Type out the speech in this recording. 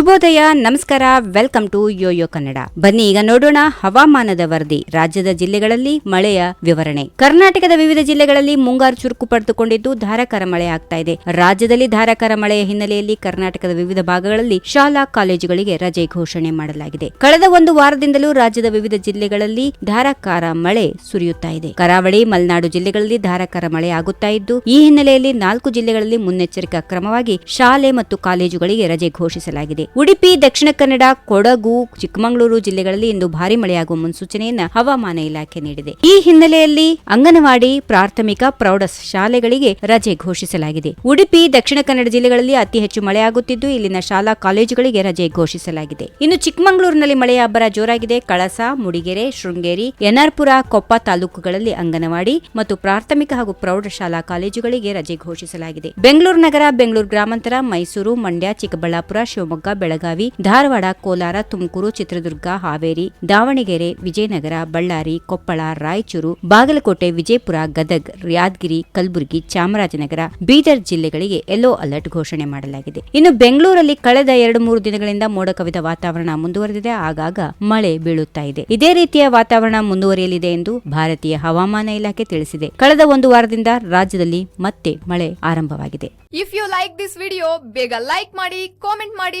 ಶುಭೋದಯ, ನಮಸ್ಕಾರ, welcome to Yoyo Kannada. ಬನ್ನಿ ಈಗ ನೋಡೋಣ ಹವಾಮಾನದ ವರದಿ. ರಾಜ್ಯದ ಜಿಲ್ಲೆಗಳಲ್ಲಿ ಮಳೆಯ ವಿವರಣೆ. ಕರ್ನಾಟಕದ ವಿವಿಧ ಜಿಲ್ಲೆಗಳಲ್ಲಿ ಮುಂಗಾರು ಚುರುಕು ಪಡೆದುಕೊಂಡಿದ್ದು ಧಾರಾಕಾರ ಮಳೆ ಆಗ್ತಾ ಇದೆ. ರಾಜ್ಯದಲ್ಲಿ ಧಾರಾಕಾರ ಮಳೆಯ ಹಿನ್ನೆಲೆಯಲ್ಲಿ ಕರ್ನಾಟಕದ ವಿವಿಧ ಭಾಗಗಳಲ್ಲಿ ಶಾಲಾ ಕಾಲೇಜುಗಳಿಗೆ ರಜೆ ಘೋಷಣೆ ಮಾಡಲಾಗಿದೆ. ಕಳೆದ ಒಂದು ವಾರದಿಂದಲೂ ರಾಜ್ಯದ ವಿವಿಧ ಜಿಲ್ಲೆಗಳಲ್ಲಿ ಧಾರಾಕಾರ ಮಳೆ ಸುರಿಯುತ್ತಾ ಇದೆ. ಕರಾವಳಿ, ಮಲೆನಾಡು ಜಿಲ್ಲೆಗಳಲ್ಲಿ ಧಾರಾಕಾರ ಮಳೆ ಆಗುತ್ತಾ ಇದ್ದು, ಈ ಹಿನ್ನೆಲೆಯಲ್ಲಿ ನಾಲ್ಕು ಜಿಲ್ಲೆಗಳಲ್ಲಿ ಮುನ್ನೆಚ್ಚರಿಕಾ ಕ್ರಮವಾಗಿ ಶಾಲೆ ಮತ್ತು ಕಾಲೇಜುಗಳಿಗೆ ರಜೆ ಘೋಷಿಸಲಾಗಿದೆ. ಉಡುಪಿ, ದಕ್ಷಿಣ ಕನ್ನಡ, ಕೊಡಗು, ಚಿಕ್ಕಮಗಳೂರು ಜಿಲ್ಲೆಗಳಲ್ಲಿ ಇಂದು ಭಾರಿ ಮಳೆಯಾಗುವ ಮುನ್ಸೂಚನೆಯನ್ನು ಹವಾಮಾನ ಇಲಾಖೆ ನೀಡಿದೆ. ಈ ಹಿನ್ನೆಲೆಯಲ್ಲಿ ಅಂಗನವಾಡಿ, ಪ್ರಾಥಮಿಕ ಪ್ರೌಢ ಶಾಲೆಗಳಿಗೆ ರಜೆ ಘೋಷಿಸಲಾಗಿದೆ. ಉಡುಪಿ, ದಕ್ಷಿಣ ಕನ್ನಡ ಜಿಲ್ಲೆಗಳಲ್ಲಿ ಅತಿ ಹೆಚ್ಚು ಮಳೆಯಾಗುತ್ತಿದ್ದು, ಇಲ್ಲಿನ ಶಾಲಾ ಕಾಲೇಜುಗಳಿಗೆ ರಜೆ ಘೋಷಿಸಲಾಗಿದೆ. ಇನ್ನು ಚಿಕ್ಕಮಗಳೂರಿನಲ್ಲಿ ಮಳೆಯ ಅಬ್ಬರ ಜೋರಾಗಿದೆ. ಕಳಸ, ಮುಡಿಗೆರೆ, ಶೃಂಗೇರಿ ಎನ್ಆರ್ಪುರ ಕೊಪ್ಪ ತಾಲೂಕುಗಳಲ್ಲಿ ಅಂಗನವಾಡಿ ಮತ್ತು ಪ್ರಾಥಮಿಕ ಹಾಗೂ ಪ್ರೌಢಶಾಲಾ ಕಾಲೇಜುಗಳಿಗೆ ರಜೆ ಘೋಷಿಸಲಾಗಿದೆ. ಬೆಂಗಳೂರು ನಗರ, ಬೆಂಗಳೂರು ಗ್ರಾಮಾಂತರ, ಮೈಸೂರು, ಮಂಡ್ಯ, ಚಿಕ್ಕಬಳ್ಳಾಪುರ, ಶಿವಮೊಗ್ಗ ಬೆಳಗಾವಿ, ಧಾರವಾಡ, ಕೋಲಾರ, ತುಮಕೂರು, ಚಿತ್ರದುರ್ಗ, ಹಾವೇರಿ, ದಾವಣಗೆರೆ, ವಿಜಯನಗರ, ಬಳ್ಳಾರಿ, ಕೊಪ್ಪಳ, ರಾಯಚೂರು, ಬಾಗಲಕೋಟೆ, ವಿಜಯಪುರ, ಗದಗ್, ಯಾದಗಿರಿ, ಕಲಬುರಗಿ, ಚಾಮರಾಜನಗರ, ಬೀದರ್ ಜಿಲ್ಲೆಗಳಿಗೆ ಯೆಲ್ಲೋ ಅಲರ್ಟ್ ಘೋಷಣೆ ಮಾಡಲಾಗಿದೆ. ಇನ್ನು ಬೆಂಗಳೂರಲ್ಲಿ ಕಳೆದ ಎರಡು ಮೂರು ದಿನಗಳಿಂದ ಮೋಡ ಕವಿದ ವಾತಾವರಣ ಮುಂದುವರೆದಿದೆ. ಆಗಾಗ ಮಳೆ ಬೀಳುತ್ತಾ ಇದೆ. ಇದೇ ರೀತಿಯ ವಾತಾವರಣ ಮುಂದುವರಿಯಲಿದೆ ಎಂದು ಭಾರತೀಯ ಹವಾಮಾನ ಇಲಾಖೆ ತಿಳಿಸಿದೆ. ಕಳೆದ ಒಂದು ವಾರದಿಂದ ರಾಜ್ಯದಲ್ಲಿ ಮತ್ತೆ ಮಳೆ ಆರಂಭವಾಗಿದೆ. If you like this video ಬೇಗ ಲೈಕ್ ಮಾಡಿ ಕಾಮೆಂಟ್ ಮಾಡಿ